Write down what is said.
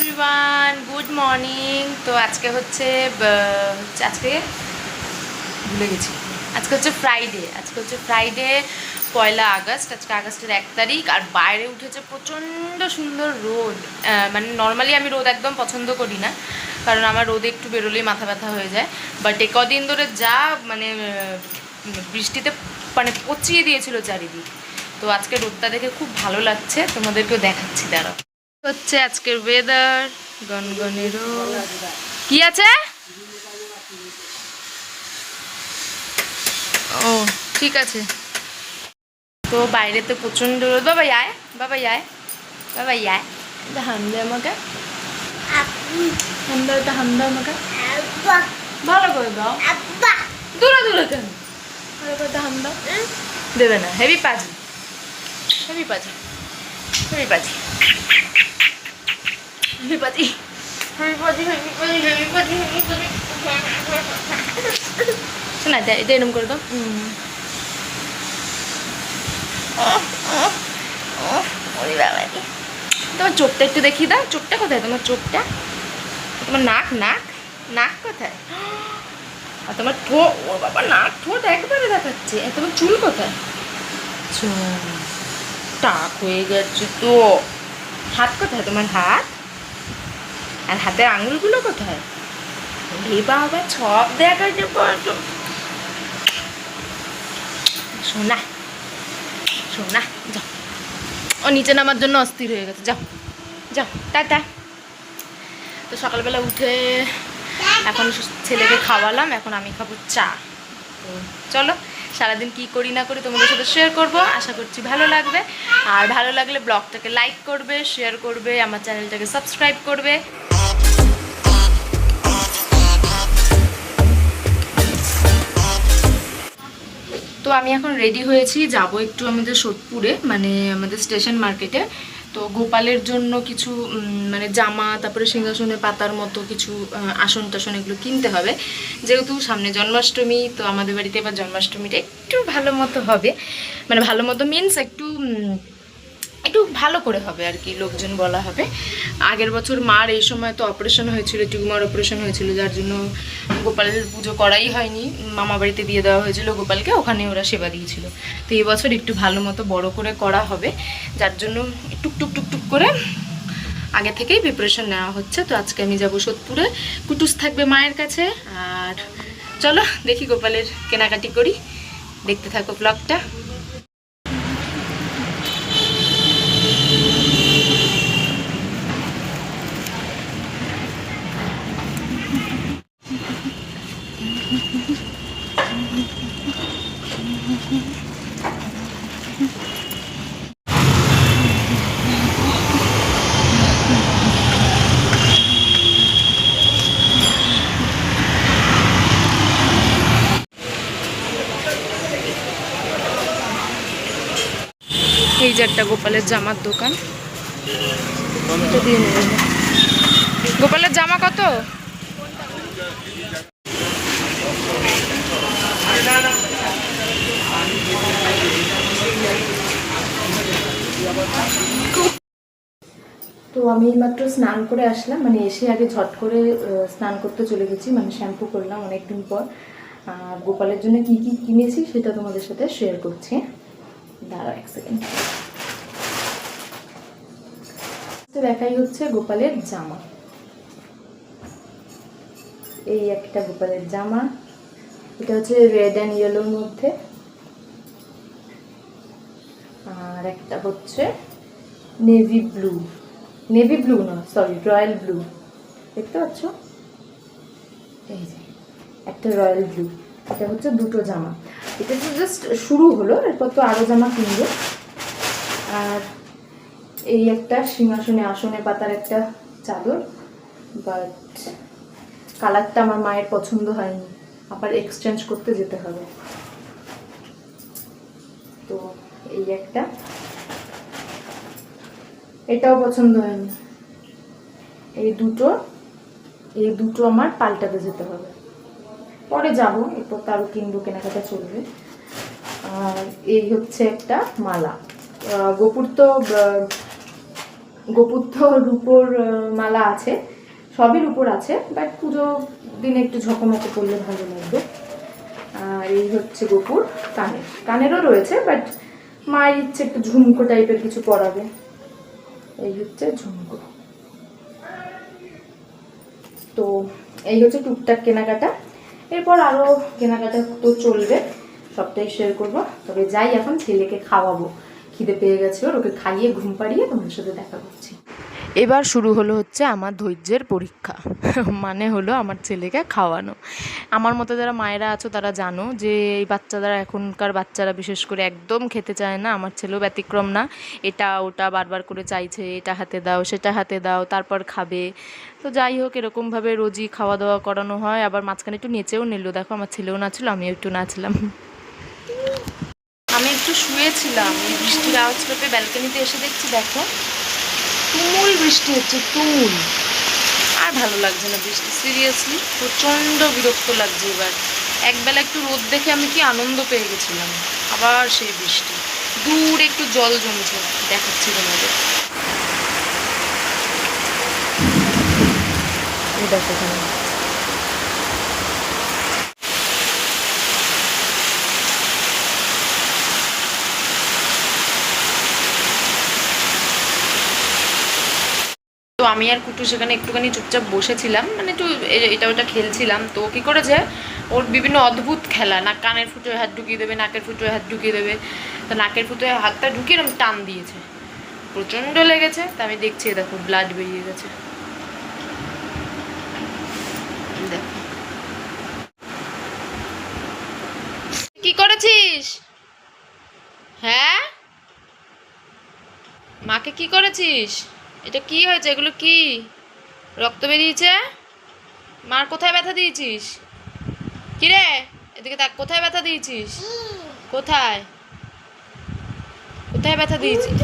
Everyone good morning তো আজকে হচ্ছে আজকে ভুলে গেছি। আজকে হচ্ছে ফ্রাইডে আজকে হচ্ছে ফ্রাইডে পয়লা আগস্ট, আজকে আগস্টের এক তারিখ, আর বাইরে উঠেছে প্রচণ্ড সুন্দর রোদ। মানে নর্মালি আমি রোদ একদম পছন্দ করি না, কারণ আমার রোদে একটু বেরোলেই মাথা ব্যথা হয়ে যায়। বাট এ কদিন ধরে যা মানে বৃষ্টিতে মানে পচিয়ে দিয়েছিল চারিদিক। তো আজকে রোদটা দেখে খুব ভালো লাগছে, তোমাদেরকেও দেখাচ্ছি, দাঁড়াও। হচ্ছে আজকের ওয়েদার গনগনে রোদ। কি আছে? ও ঠিক আছে। তো বাইরেতে প্রচণ্ড রোদ। বাবা আয়। বাবা আয়। বাবা আয়। হাম দে আমাকে। হাম দাও এটা হাম দাও আমাকে ভালো করে দাও। দূরে দূরে কেন? ভালো করে হাম। দাও দেবে না। হেভি পাজি। হেভি পাজি। হেভি পাজি। পাজি শোনা এটা এটা এরকম করে দাও তোমার চোখটা একটু দেখিয়ে দাও। চোখটা কোথায়? তোমার চোখটা? তোমার নাক নাক? নাক কোথায়? আর তোমার ঠো ও বাবা নাক ঠোঁট একবারে দেখাচ্ছে। তোমার চুল কোথায়? চুল। টাক হয়ে গেছে তো। হাত কোথায়? তোমার হাত? আর হাতের আঙুলগুলো কোথায়? রে বাবা, সব দেখা যে সোনা সোনা, যাও। ও নিচে নামার জন্য অস্থির হয়ে গেছে। যাও যাও টাটা তো সকালবেলা উঠে এখন ছেলেকে খাওয়ালাম, এখন আমি খাব চা। তো চলো, সারাদিন কি করি না করি তোমাদের সাথে শেয়ার করব। আশা করছি ভালো লাগবে। আর ভালো লাগলে ব্লগটাকে লাইক করবে শেয়ার করবে, আমার চ্যানেলটাকে সাবস্ক্রাইব করবে। তো আমি এখন রেডি হয়েছি, যাব একটু আমাদের সোদপুরে মানে আমাদের স্টেশন মার্কেটে তো গোপালের জন্য কিছু মানে জামা, তারপরে সিংহাসনে পাতার মতো কিছু আসন টাসন এগুলো কিনতে হবে। যেহেতু সামনে জন্মাষ্টমী, তো আমাদের বাড়িতে এবার জন্মাষ্টমীটা একটু ভালো মতো হবে। মানে ভালো মতো মিনস একটু একটু ভালো করে হবে আর কি, লোকজন বলা হবে। আগের বছর মার এই সময় তো অপারেশন হয়েছিল, টিউমার অপারেশন হয়েছিল, যার জন্য গোপালের পুজো করাই হয়নি। মামা বাড়িতে দিয়ে দেওয়া হয়েছিল গোপালকে, ওখানে ওরা সেবা দিয়েছিল। তো এই বছর একটু ভালো মতো বড় করে করা হবে, যার জন্য টুক টুক টুক টুক করে আগে থেকেই প্রিপারেশন নেওয়া হচ্ছে। তো আজকে আমি যাব সোদপুরে, কুটুস থাকবে মায়ের কাছে। আর চলো, দেখি গোপালের কেনাকাটি করি। দেখতে থাকো ব্লগটা এই যে একটা গোপালের জামার দোকান। গোপালের জামা কত? তো আমি মাত্র স্নান করে আসলাম মানে এসে আগে ঝট করে স্নান করতে চলে গেছি মানে শ্যাম্পু করলাম অনেকদিন পর। গোপালের জন্য কি কি কিনেছি সেটা তোমাদের সাথে শেয়ার করছি। দাঁড়াও এক সেকেন্ড তো দেখাই হচ্ছে গোপালের জামা। এই একটা গোপালের জামা। এটা হচ্ছে রেড অ্যান্ড ইয়েলোর মধ্যে। আর একটা হচ্ছে নেভি ব্লু নেভি ব্লু না সরি রয়্যাল ব্লু দেখতে পাচ্ছ? এই যে, একটা রয়্যাল ব্লু এটা হচ্ছে দুটো জামা। এটা তো জাস্ট শুরু হলো, এরপর তো আরও জামা কিনবো। আর এই একটা সিংহাসনে আসনে পাতার একটা চাদর বাট কালারটা আমার মায়ের পছন্দ হয়নি। আবার এক্সচেঞ্জ করতে যেতে হবে। তো এই একটা। এটাও পছন্দ হয়নি। এই দুটো এই দুটো আমার পাল্টাতে যেতে হবে। পরে যাব, এরপর তারও কিনবো, কেনাকাটা চলবে। আর এই হচ্ছে একটা মালা। গোপুর তো তো রূপোর মালা আছে, সবই রূপোর আছে বাট পুজো দিনে একটু ঝকমকে করলে ভালো লাগবে। আর এই হচ্ছে গোপুর কানের। কানেরও রয়েছে বাট মায়ের ইচ্ছে একটু ঝুমকো টাইপের কিছু পরাবে। এই হচ্ছে ঝুমকো। তো এই হচ্ছে টুকটাক কেনাকাটা। এরপর আরও কেনাকাটা তো চলবে, সবটাই শেয়ার করব। তবে যাই, এখন ছেলেকে খাওয়াবো। খিদে পেয়ে গেছে ওর ওকে খাইয়ে ঘুম পাড়িয়ে তোমাদের সাথে দেখা করছি। এবার শুরু হলো হচ্ছে আমার ধৈর্যের পরীক্ষা মানে হলো আমার ছেলেকে খাওয়ানো। আমার মতো যারা মায়েরা আছো তারা জানো যে এই বাচ্চারা এখনকার বাচ্চারা বিশেষ করে একদম খেতে চায় না, আমার ছেলেও ব্যতিক্রম না। এটা ওটা বারবার করে চাইছে, এটা হাতে দাও, সেটা হাতে দাও, তারপর খাবে। তো যাই হোক, এরকমভাবে রোজই খাওয়া দাওয়া করানো হয়। আবার মাঝখানে একটু নেচেও নিল। দেখো, আমার ছেলেও নাচলো, আমিও একটু নাচলাম। একটু শুয়েছিলাম। এই বৃষ্টির আওয়াজ পেপে ব্যালকনিতে এসে দেখছি, দেখো, তুমুল বৃষ্টি হচ্ছে, তুমুল। আর ভালো লাগছে না বৃষ্টি সিরিয়াসলি প্রচণ্ড বিরক্ত লাগছে এবার। একবেলা একটু রোদ দেখে আমি কি আনন্দ পেয়ে গেছিলাম। আবার সেই বৃষ্টি। দূর একটু জল জমছে, দেখাচ্ছি তোমাদের। দেখো তো আমি আর কুটু সেখানে একটুখানি চুপচাপ বসেছিলাম মানে একটু এটা ওটা খেলছিলাম। তো কি করেছে? ওর বিভিন্ন অদ্ভুত খেলা, না কানের ফুটোয় হাত ঢুকিয়ে দেবে, নাকের ফুটোয় হাত ঢুকিয়ে দেবে। তো নাকের ফুটোয় হাতটা ঢুকিয়ে এরকম টান দিয়েছে। প্রচণ্ড লেগেছে, তা আমি দেখছি দেখো ব্লাড বেরিয়ে গেছে। কি করেছিস? হ্যাঁ? মাকে কি করেছিস? এটা কি হয়েছে? এগুলো কি? রক্ত বেরিয়েছে? মার কোথায় ব্যথা দিয়েছিস? কি রে এদিকে তাক, কোথায় ব্যথা দিয়েছিস? কোথায়? কোথায় ব্যথা দিয়েছিস?